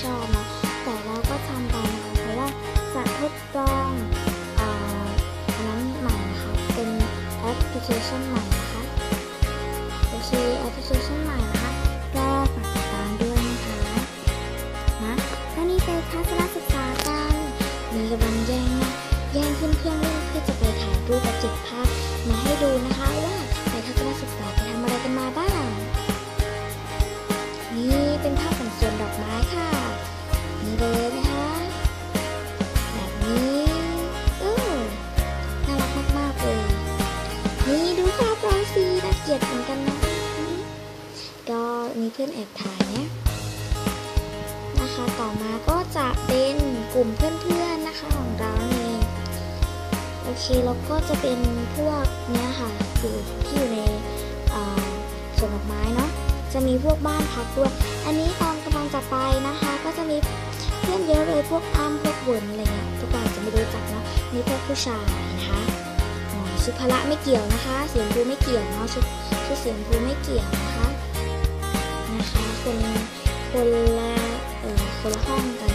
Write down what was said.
ชอบนะแต่เราก็ทำไปนะคะเพราะว่าจะทดลองอันนั้นใหม่นะคะ เป็นแอปพลิเคชันใหม่นะคะโอเคแอปพลิเคชันใหม่นะคะก็ฝากติดตามด้วยนะคะนะก็นี่ไปทัศนศึกษากันมีกำลังแย่งนะแย่งขึ้นเครื่องเล่นเพื่อจะไปถ่ายรูปกับเก็บภาพมาให้ดูนะคะว่าไปทัศนศึกษาไปทำอะไร นี่ดูภาพเราสิน่าเกลียดเหมือนกันนะก็มีเพื่อนแอบถ่ายเนี่ยนะคะ ต่อมาก็จะเป็นกลุ่มเพื่อนๆนะคะของเราเองโอเคแล้วก็จะเป็นพวกเนี้ยค่ะอยู่ที่อยู่ในสวนดอกไม้เนาะจะมีพวกบ้านพักด้วย อันนี้ตอนกำลังจะไปนะคะ ก็จะมีเพื่อนเยอะเลยพวกอ้ำพวกเวิร์นอะไรเงี้ยทุกคนจจะไม่รู้จักเนาะนี่พวกผู้ชายนะคะ อ๋อชุดพละไม่เกี่ยวนะคะ เสียงภูไม่เกี่ยวเนาะชุดชุดเสียงภูไม่เกี่ยวนะคะ นะคะ คนคนละเอ่อคนละห้อง